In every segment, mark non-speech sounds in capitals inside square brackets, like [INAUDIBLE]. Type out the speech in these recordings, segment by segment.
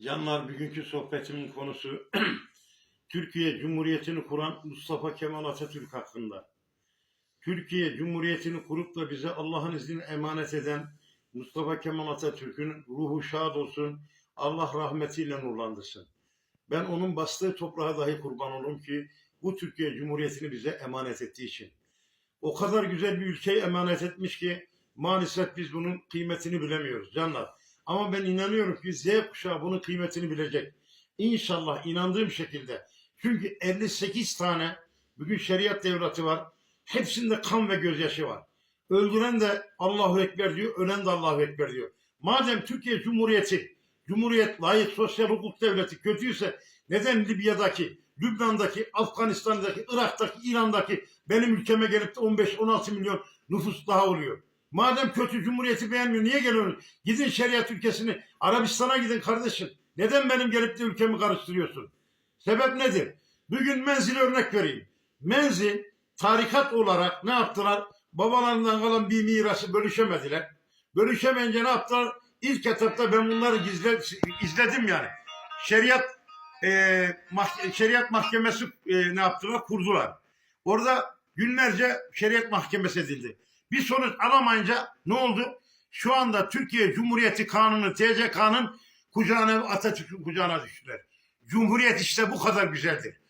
Canlar bugünkü sohbetimin konusu [CLEARS THROAT] Türkiye Cumhuriyeti'ni kuran Mustafa Kemal Atatürk hakkında. Türkiye Cumhuriyeti'ni kurup da bize Allah'ın izniyle emanet eden Mustafa Kemal Atatürk'ün ruhu şad olsun, Allah rahmetiyle nurlandırsın. Ben onun bastığı toprağa dahi kurban olurum ki bu Türkiye Cumhuriyeti'ni bize emanet ettiği için. O kadar güzel bir ülkeyi emanet etmiş ki maalesef biz bunun kıymetini bilemiyoruz canlar. Ama ben inanıyorum ki Z kuşağı bunun kıymetini bilecek. İnşallah inandığım şekilde. Çünkü 58 tane bugün şeriat devleti var. Hepsinde kan ve gözyaşı var. Öldüren de Allahu Ekber diyor, ölen de Allahu Ekber diyor. Madem Türkiye Cumhuriyeti, Cumhuriyet, layık sosyal hukuk devleti kötüyse neden Libya'daki, Lübnan'daki, Afganistan'daki, Irak'taki, İran'daki benim ülkeme gelip de 15-16 milyon nüfus daha oluyor? Madem kötü cumhuriyeti beğenmiyor niye geliyorsunuz? Gidin şeriat ülkesini Arabistan'a gidin kardeşim. Neden benim gelip de ülkemi karıştırıyorsun? Sebep nedir? Bugün menzil örnek vereyim. Menzil tarikat olarak ne yaptılar? Babalarından kalan bir mirası bölüşemediler. Bölüşemeyince ne yaptılar? İlk etapta ben bunları gizle, izledim yani. Şeriat e, mah- şeriat mahkemesi e, ne yaptılar? Kurdular. Orada günlerce şeriat mahkemesi edildi. Bir sonuç alamayınca ne oldu? Şu anda Türkiye Cumhuriyeti Kanunu, TCK'nın kucağına, Atatürk'ün kucağına düştüler. Cumhuriyet işte bu kadar güzeldir.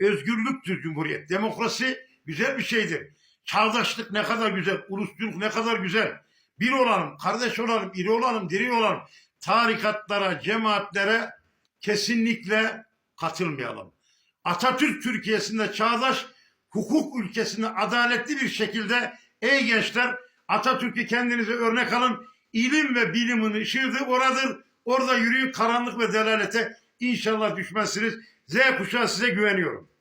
Özgürlüktür Cumhuriyet. Demokrasi güzel bir şeydir. Çağdaşlık ne kadar güzel, ulusçuluk ne kadar güzel. Bir olalım, kardeş olalım, iri olalım, diri olalım. Tarikatlara, cemaatlere kesinlikle katılmayalım. Atatürk Türkiye'sinde çağdaş hukuk ülkesinde adaletli bir şekilde ey gençler Atatürk'ü kendinize örnek alın. İlim ve bilimin ışığı oradır. Orada yürüyün karanlık ve delalete inşallah düşmezsiniz. Z kuşağı size güveniyorum.